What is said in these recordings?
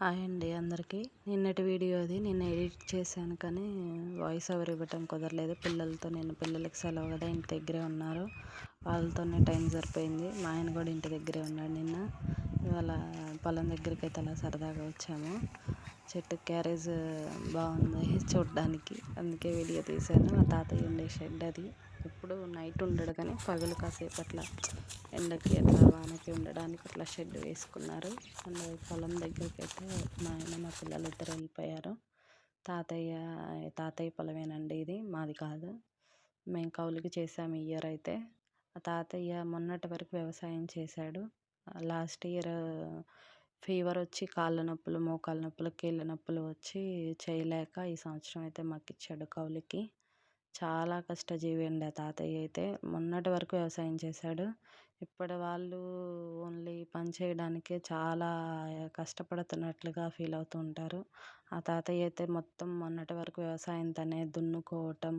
Hi అండి అందరికీ. నిన్నటి వీడియో అది. నేను ఎడిట్ చేశాను కానీ వాయిస్ ఓవర్ ఇవ్వటం కుదరలేదు. పిల్లలతో నేను పిల్లలకి సెలవు కదా ఇంటి దగ్గరే ఉన్నారు. వాళ్ళతోనే టైం సరిపోయింది. మా ఆయన కూడా ఇంటి దగ్గరే ఉన్నాడు నిన్న. ఇవాళ పొలం దగ్గరికి అయితే అలా సరదాగా వచ్చాము. చెట్టు క్యారేజ్ బాగుంది చూడడానికి. అందుకే వీడియో తీశాను. మా తాతయ్య ఉండే షెడ్ అది. ఎప్పుడు నైట్ ఉండడు కానీ పగలు కాసేపు అట్లా ఎండకి అట్లా వానకి ఉండడానికి అట్లా షెడ్ వేసుకున్నారు. అండ్ పొలం దగ్గరికి అయితే మా ఆయన మా పిల్లలు ఇద్దరు వెళ్ళిపోయారు. తాతయ్య తాతయ్య పొలమేనండి ఇది మాది కాదు. మేము కౌలుకి చేసాము ఇయర్ అయితే. తాతయ్య మొన్నటి వరకు వ్యవసాయం చేశాడు. లాస్ట్ ఇయర్ ఫీవర్ వచ్చి కాళ్ళ నొప్పులు మోకాళ్ళ నొప్పులు కీళ్ళ నొప్పులు వచ్చి చేయలేక ఈ సంవత్సరం అయితే మాకు ఇచ్చాడు కౌలుకి. చాలా కష్టజీవి అండి ఆ తాతయ్య అయితే. మొన్నటి వరకు వ్యవసాయం చేశాడు. ఇప్పటి వాళ్ళు ఓన్లీ పని చేయడానికే చాలా కష్టపడుతున్నట్లుగా ఫీల్ అవుతూ ఉంటారు. ఆ తాతయ్య అయితే మొత్తం మొన్నటి వరకు వ్యవసాయం తనే దున్నుకోవటం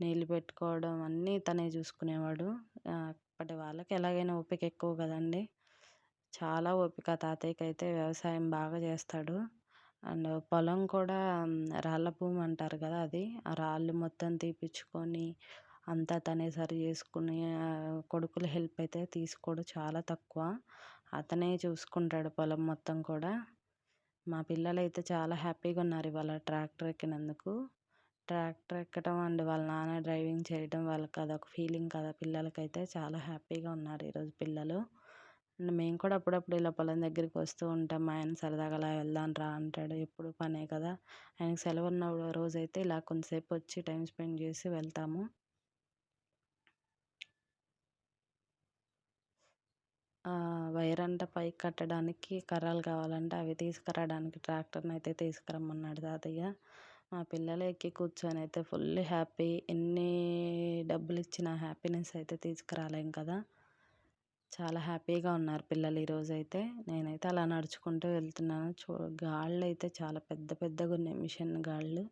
నీళ్ళు పెట్టుకోవడం అన్నీ తనే చూసుకునేవాడు. అప్పటి వాళ్ళకి ఎలాగైనా ఓపిక ఎక్కువ కదండి. చాలా ఓపిక తాతయ్యకి అయితే వ్యవసాయం బాగా చేస్తాడు. అండ్ పొలం కూడా రాళ్ళ భూమి అంటారు కదా అది. ఆ రాళ్ళు మొత్తం తీపిచ్చుకొని అంతా తనే సరి చేసుకుని కొడుకుల హెల్ప్ అయితే తీసుకోడు చాలా తక్కువ. అతనే చూసుకుంటాడు పొలం మొత్తం కూడా. మా పిల్లలు అయితే చాలా హ్యాపీగా ఉన్నారు ఇవాళ ట్రాక్టర్ ఎక్కినందుకు. ట్రాక్టర్ ఎక్కడం అండ్ వాళ్ళ నాన్న డ్రైవింగ్ చేయడం వాళ్ళకి అదొక ఫీలింగ్ కదా పిల్లలకైతే. చాలా హ్యాపీగా ఉన్నారు ఈరోజు పిల్లలు. మేము కూడా అప్పుడప్పుడు ఇలా పొలం దగ్గరికి వస్తూ ఉంటాం. మా ఆయన సరదాగా అలా వెళ్దాం రా అంటాడు ఎప్పుడు పనే కదా! ఆయనకి సెలవు ఉన్న రోజైతే ఇలా కొంతసేపు వచ్చి టైం స్పెండ్ చేసి వెళ్తాము. వైర్ అంట పైకి కట్టడానికి కర్రలు కావాలంటే అవి తీసుకురావడానికి ట్రాక్టర్ని అయితే తీసుకురమ్మన్నాడు తాతయ్య. మా పిల్లలు ఎక్కి కూర్చొని అయితే ఫుల్ హ్యాపీ. ఎన్ని డబ్బులు ఇచ్చినా హ్యాపీనెస్ అయితే తీసుకురాలేం కదా! చాలా హ్యాపీగా ఉన్నారు పిల్లలు ఈరోజు అయితే నేనైతే అలా నడుచుకుంటూ వెళ్తున్నాను. చూ గాళ్ళు అయితే చాలా పెద్ద పెద్దగా ఉన్నాయి మిషన్ గాళ్ళు.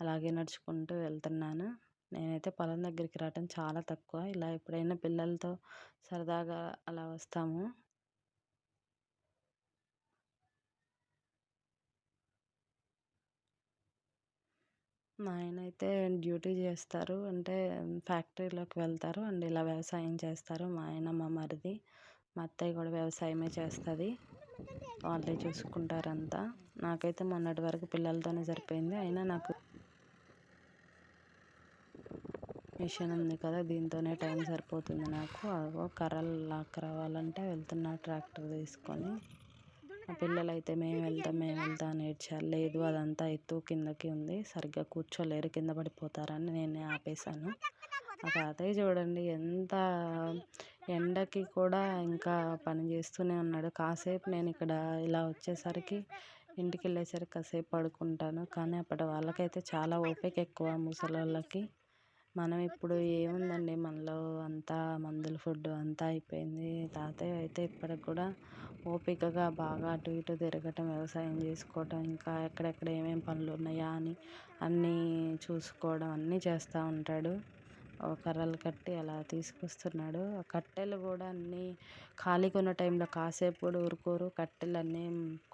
అలాగే నడుచుకుంటూ వెళ్తున్నాను. నేనైతే పొలం దగ్గరికి రావటం చాలా తక్కువ. ఇలా ఎప్పుడైనా పిల్లలతో సరదాగా అలా వస్తాము. మా ఆయన అయితే డ్యూటీ చేస్తారు. అంటే ఫ్యాక్టరీలోకి వెళ్తారు. అండ్ ఇలా వ్యవసాయం చేస్తారు. మా ఆయన మా మరిది మా అత్తయ్య కూడా వ్యవసాయమే చేస్తుంది. వాళ్ళే చూసుకుంటారు అంతా నాకైతే మొన్నటి వరకు పిల్లలతోనే సరిపోయింది. అయినా నాకు మిషన్ ఉంది కదా దీంతోనే టైం సరిపోతుంది నాకు. అగో కర్రలు లాక్కరావాలంటే వెళ్తున్నా ట్రాక్టర్ తీసుకొని. పిల్లలు అయితే మేము వెళ్తాం మేము వెళ్తాం అని ఏడ్చారు. లేదు అదంతా ఎత్తు కిందకి ఉంది. సరిగ్గా కూర్చోలేరు కింద పడిపోతారని నేనే ఆపేశాను. ఆ తాతయ్య చూడండి ఎంత ఎండకి కూడా ఇంకా పని చేస్తూనే ఉన్నాడు. కాసేపు నేను ఇక్కడ ఇలా వచ్చేసరికి ఇంటికి వెళ్ళేసరికి కాసేపు పడుకుంటాను. కానీ అప్పటి వాళ్ళకైతే చాలా ఓపిక ఎక్కువ ముసలోళ్ళకి. మనం ఇప్పుడు ఏముందండి మనలో అంతా మందుల ఫుడ్ అంతా అయిపోయింది. తాతయ్య అయితే ఇప్పటికి కూడా ఓపికగా బాగా అటు ఇటు తిరగటం వ్యవసాయం చేసుకోవటం ఇంకా ఎక్కడెక్కడ ఏమేమి పనులు ఉన్నాయా అని అన్నీ చూసుకోవడం అన్నీ చేస్తూ ఉంటాడు. కర్రలు కట్టి అలా తీసుకొస్తున్నాడు. ఆ కట్టెలు కూడా అన్నీ ఖాళీగా ఉన్న టైంలో కాసేపు కూడా ఊరుకోరు. కట్టెలు అన్నీ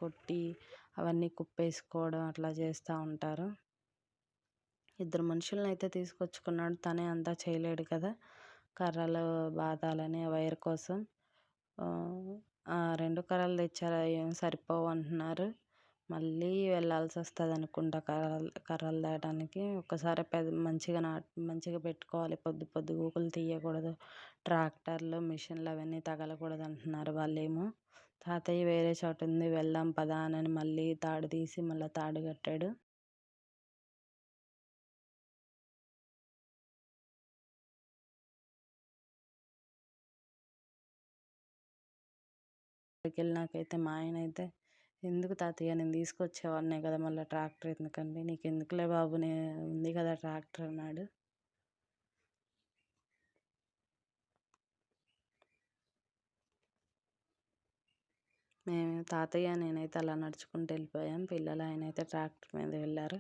కొట్టి అవన్నీ కుప్పేసుకోవడం అట్లా చేస్తూ ఉంటారు. ఇద్దరు మనుషులను అయితే తీసుకొచ్చుకున్నాడు. తనే అంతా చేయలేడు కదా. కర్రలు బాదాలని వైర్ కోసం. రెండు కర్రలు తెచ్చారు. ఏం సరిపోవు అంటున్నారు. మళ్ళీ వెళ్ళాల్సి వస్తుంది అనుకుంటా కర్రలు కర్రలు దాటానికి. ఒకసారి పెద్ద మంచిగా నా మంచిగా పెట్టుకోవాలి. పొద్దు పొద్దు ఊకులు తీయకూడదు. ట్రాక్టర్లు మిషన్లు అవన్నీ తగలకూడదు అంటున్నారు వాళ్ళేమో. తాతయ్య వేరే చోట ఉంది వెళ్దాం పదా అని మళ్ళీ తాడు తీసి మళ్ళీ తాడు కట్టాడు. వెళ్ళినాకైతే మా ఆయన అయితే ఎందుకు తాతయ్య నేను తీసుకొచ్చేవాడినే కదా మళ్ళీ ట్రాక్టర్ ఎందుకండి? నీకు ఎందుకులే బాబు నే ఉంది కదా ట్రాక్టర్ అన్నాడు. మేము తాతయ్య నేనైతే అలా నడుచుకుంటూ వెళ్ళిపోయాం పిల్లలు ఆయన అయితే ట్రాక్టర్ మీద వెళ్ళారు.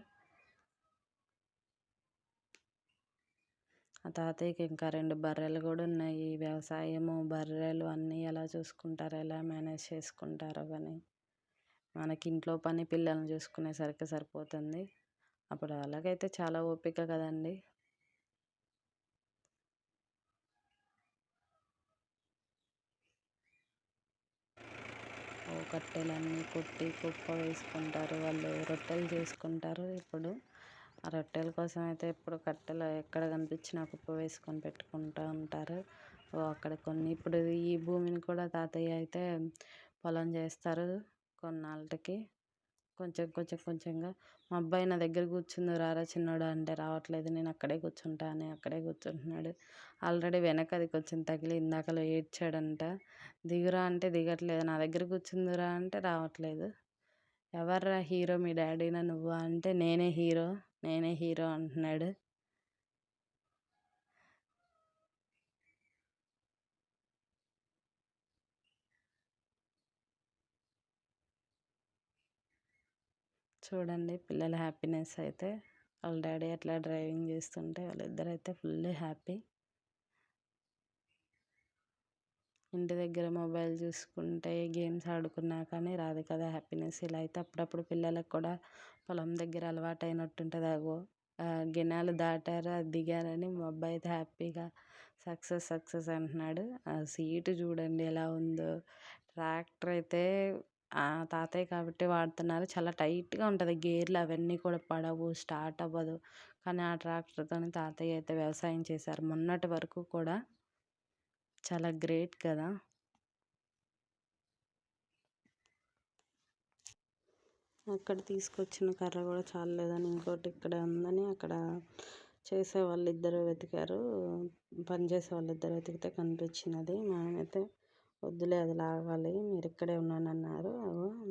ఆ తాతయ్యకి ఇంకా రెండు బర్రెలు కూడా ఉన్నాయి. వ్యవసాయము బర్రెలు అన్నీ ఎలా చూసుకుంటారో ఎలా మేనేజ్ చేసుకుంటారో కానీ మనకి ఇంట్లో పని పిల్లల్ని చూసుకునేసరికి సరిపోతుంది. అప్పుడు అలాగైతే చాలా ఓపిక కదండి. కట్టెలన్నీ కొట్టి కుప్ప వేసుకుంటారు వాళ్ళు రొట్టెలు చేసుకుంటారు ఇప్పుడు. ఆ రొట్టెల కోసం అయితే ఇప్పుడు కట్టెలు ఎక్కడ కనిపించినా కుప్ప వేసుకొని పెట్టుకుంటూ ఉంటారు. అక్కడ కొన్ని ఇప్పుడు ఈ భూమిని కూడా తాతయ్య అయితే పొలం చేస్తారు కొన్నాళ్ళకి. కొంచెం కొంచెం కొంచెంగా. మా అబ్బాయి నా దగ్గర కూర్చుంది రారా చిన్నోడు అంటే రావట్లేదు నేను అక్కడే కూర్చుంటా అని అక్కడే కూర్చుంటున్నాడు. ఆల్రెడీ వెనక అది కొంచెం తగిలి ఇందాకలో ఏడ్చాడంట. దిగురా అంటే దిగట్లేదు నా దగ్గర కూర్చుందిరా అంటే రావట్లేదు. ఎవర్రా హీరో మీ డాడీనా నువ్వు అంటే నేనే హీరో నేనే హీరో అంటున్నాడు. చూడండి పిల్లల హ్యాపీనెస్ అయితే వాళ్ళ డాడీ అట్లా డ్రైవింగ్ చేస్తుంటే వాళ్ళిద్దరైతే అయితే ఫుల్ హ్యాపీ. ఇంటి దగ్గర మొబైల్ చూసుకుంటే గేమ్స్ ఆడుకున్నా కానీ రాదు కదా హ్యాపీనెస్. ఇలా అయితే అప్పుడప్పుడు పిల్లలకు కూడా పొలం దగ్గర అలవాటు అయినట్టు ఉంటుంది అగో గినాలు దాటారు అది దిగారని మా అబ్బాయి అయితే హ్యాపీగా సక్సెస్ సక్సెస్ అంటున్నాడు. ఆ సీటు చూడండి ఎలా ఉందో. ట్రాక్టర్ అయితే తాతయ్య కాబట్టి వాడుతున్నారు. చాలా టైట్గా ఉంటుంది. గేర్లు అవన్నీ కూడా పడవు స్టార్ట్ అవ్వదు. కానీ ఆ ట్రాక్టర్తో తాతయ్య అయితే వ్యవసాయం చేశారు. మొన్నటి వరకు కూడా చాలా గ్రేట్ కదా! అక్కడ తీసుకొచ్చిన కర్ర కూడా చాలలేదని ఇంకోటి ఇక్కడ ఉందని అక్కడ చేసే వాళ్ళు ఇద్దరు వెతికారు. పనిచేసే వాళ్ళు ఇద్దరు వెతికితే కనిపించినది. మా అయితే వద్దులే అది లాగాలి మీరు ఇక్కడే ఉన్నాను అన్నారు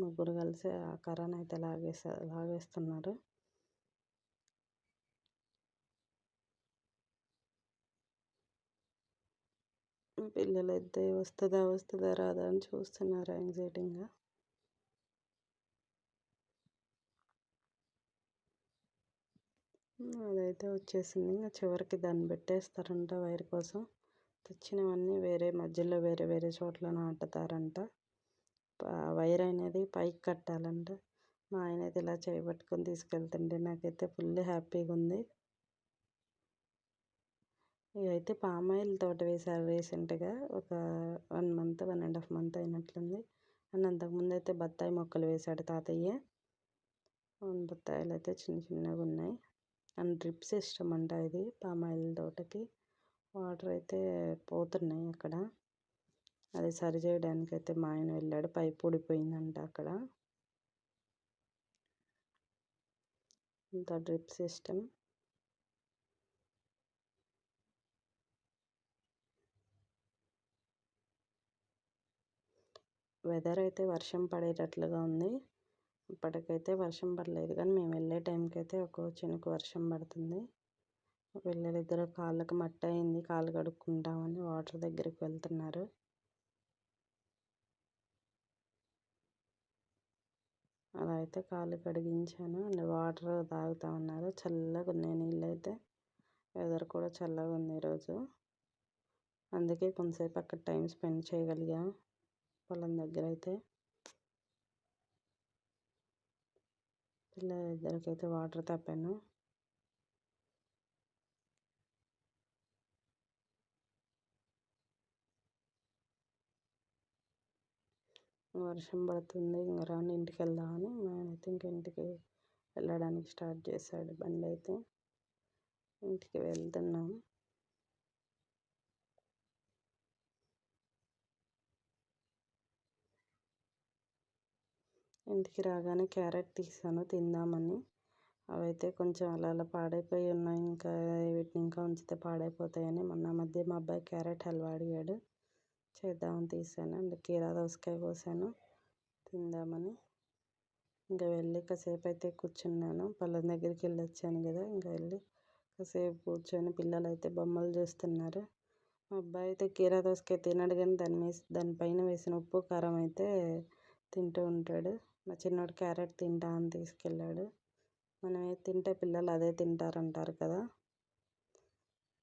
ముగ్గురు కలిసి ఆ కర్రను అయితే లాగేసా లాగేస్తున్నారు. పిల్లలు అయితే వస్తుందా వస్తుందా రాదా అని చూస్తున్నారు యాంగ్జైటీగా అదైతే వచ్చేసింది. ఇంకా చివరికి దాన్ని పెట్టేస్తారంట వైర్ కోసం. తెచ్చినవన్నీ వేరే మధ్యలో వేరే వేరే చోట్ల నాటుతారంట. వైర్ అనేది పైకి కట్టాలంట. మా ఆయన అయితే ఇలా చేయబట్టుకొని తీసుకెళ్తుంటే నాకైతే ఫుల్ హ్యాపీగా ఉంది. ఇవైతే పామ్ ఆయిల్ తోట వేశారు రీసెంట్గా. ఒక one month one and half month అయినట్లుంది. And అంతకుముందు అయితే బత్తాయి మొక్కలు వేశాడు తాతయ్య. బత్తాయిలు అయితే చిన్న చిన్నగా ఉన్నాయి. అండ్ డ్రిప్ సిస్టమ్ అంట ఇది పామ్ ఆయిల్ తోటకి. వాటర్ అయితే పోతున్నాయి అక్కడ. అది సరి చేయడానికి అయితే మా ఆయన వెళ్ళాడు. పైప్ ఊడిపోయిందంట అక్కడ. ఇంత డ్రిప్ సిస్టమ్ వెదర్ అయితే వర్షం పడేటట్లుగా ఉంది. ఇప్పటికైతే వర్షం పడలేదు. కానీ మేము వెళ్ళే టైంకి అయితే ఒక చినుకు వర్షం పడుతుంది. పిల్లలిద్దరు కాళ్ళకి మట్టి అయింది కాళ్ళు కడుక్కుంటామని వాటర్ దగ్గరికి వెళ్తున్నారు. అలా అయితే కాళ్ళు కడిగించాను. అండ్ వాటర్ తాగుతా ఉన్నారు. చల్లగా ఉన్నాయి నీళ్ళు అయితే వెదర్ కూడా చల్లగా ఉంది ఈరోజు. అందుకే కొంతసేపు అక్కడ టైం స్పెండ్ చేయగలిగా. పొలం దగ్గర అయితే పిల్లలిద్దరికైతే వాటర్ తప్పాను వర్షం పడుతుంది ఇంకా రాని ఇంటికి వెళ్దామని అయితే ఇంక ఇంటికి వెళ్ళడానికి స్టార్ట్ చేశాడు బండి అయితే ఇంటికి వెళ్తున్నాం. ఇంటికి రాగానే క్యారెట్ తీసాను తిందామని. అవైతే కొంచెం అలా అలా పాడైపోయి ఉన్నాయి. ఇంకా వీటిని ఇంకా ఉంచితే పాడైపోతాయని మొన్న మధ్య మా అబ్బాయి క్యారెట్ హల్వా అడిగాడు. చేద్దామని తీసాను. అండ్ కీరా దోసకాయ కోసాను. తిందామని. ఇంకా వెళ్ళి కాసేపు అయితే కూర్చున్నాను. పొలం దగ్గరికి వెళ్ళి వచ్చాను కదా. ఇంకా వెళ్ళి కాసేపు కూర్చొని పిల్లలు అయితే బొమ్మలు చూస్తున్నారు. మా అబ్బాయి అయితే కీరా దోసకాయ తినడు కానీ దాని వేసి దానిపైన వేసిన ఉప్పు కారం అయితే తింటూ ఉంటాడు. మా చిన్నోడు క్యారెట్ తింటా అని తీసుకెళ్ళాడు. మనం తింటే పిల్లలు అదే తింటారంటారు కదా.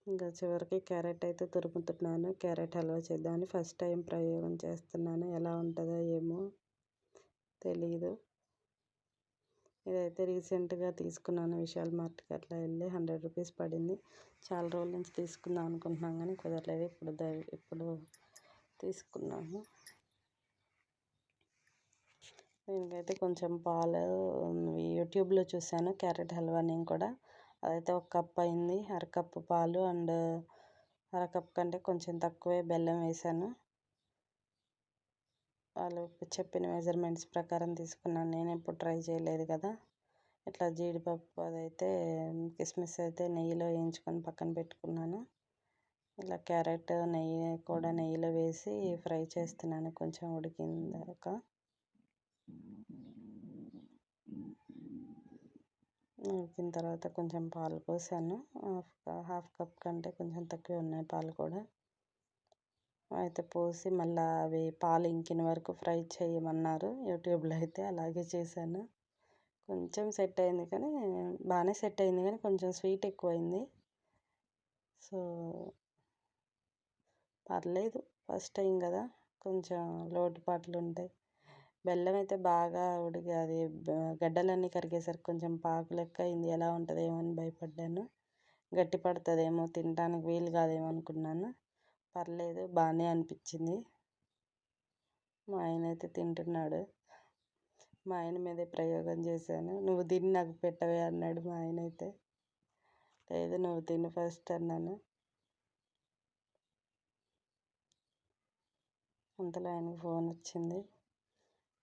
ఇంకా చివరికి క్యారెట్ అయితే తురుముతున్నాను. క్యారెట్ హల్వా చేద్దామని ఫస్ట్ టైం ప్రయోగం చేస్తున్నాను. ఎలా ఉంటుందో ఏమో తెలీదు. ఇదైతే రీసెంట్గా తీసుకున్నాను. విశాల్ మార్ట్కి అట్లా వెళ్ళి హండ్రెడ్ రూపీస్ పడింది. చాలా రోజుల నుంచి తీసుకుందాం అనుకుంటున్నాం కానీ కుదరలేదు. ఇప్పుడు ఇప్పుడు తీసుకున్నాము. దీనికైతే కొంచెం పాలు యూట్యూబ్లో చూశాను. క్యారెట్ హల్వా నేను కూడా. అదైతే ఒక కప్ అయింది. అరకప్పు పాలు అండ్ అరకప్ కంటే కొంచెం తక్కువే బెల్లం వేసాను. వాళ్ళు చెప్పిన మెజర్మెంట్స్ ప్రకారం తీసుకున్నాను. నేను ఎప్పుడు ట్రై చేయలేదు కదా. ఇట్లా జీడిపప్పు అదైతే కిస్మిస్ అయితే నెయ్యిలో వేయించుకొని పక్కన పెట్టుకున్నాను. ఇలా క్యారెట్ నెయ్యి కూడా నెయ్యిలో వేసి ఫ్రై చేస్తున్నాను. కొంచెం ఉడికిందాక. ఉడికిన తర్వాత కొంచెం పాలు పోసాను. హాఫ్ హాఫ్ కప్ కంటే కొంచెం తక్కువ ఉన్నాయి పాలు కూడా. అయితే పోసి మళ్ళీ అవి పాలు ఇంకిన వరకు ఫ్రై చేయమన్నారు. యూట్యూబ్లో అయితే అలాగే చేశాను. కొంచెం సెట్ అయింది కానీ బాగానే సెట్ అయింది కానీ కొంచెం స్వీట్ ఎక్కువైంది. సో పర్లేదు ఫస్ట్ టైం కదా కొంచెం లోటుపాట్లు ఉంటాయి. బెల్లం అయితే బాగా ఉడికి అది గడ్డలన్నీ కరిగేసరికి కొంచెం పాకు లెక్క అయింది ఎలా ఉంటుందేమో అని భయపడ్డాను. గట్టి పడుతుందేమో తినడానికి వీలు కాదేమో అనుకున్నాను. పర్లేదు బాగానే అనిపించింది. మా ఆయన అయితే తింటున్నాడు. మా ఆయన మీదే ప్రయోగం చేశాను. నువ్వు తిని నాకు పెట్టవే అన్నాడు మా ఆయన అయితే. లేదు నువ్వు తిని ఫస్ట్ అన్నాను. అంతలో ఆయనకు ఫోన్ వచ్చింది.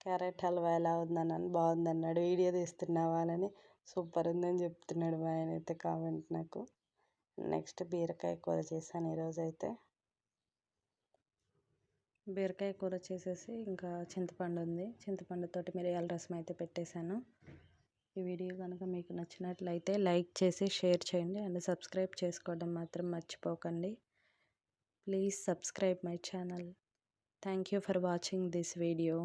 క్యారెట్ హల్వా ఎలా ఉందన్నాను బాగుంది అన్నాడు వీడియో తీస్తున్నావా అని సూపర్ ఉందని చెప్తున్నాడు మా ఆయన అయితే కామెంట్ నాకు. నెక్స్ట్ బీరకాయ కూర చేశాను ఈరోజు అయితే. బీరకాయ కూర చేసేసి ఇంకా చింతపండు ఉంది. చింతపండుతోటి మిరియాల రసం అయితే పెట్టేశాను. ఈ వీడియో కనుక మీకు నచ్చినట్లయితే లైక్ చేసి షేర్ చేయండి అండ్ సబ్స్క్రైబ్ చేసుకోవడం మాత్రం మర్చిపోకండి. Please subscribe my channel. Thank you for watching this video.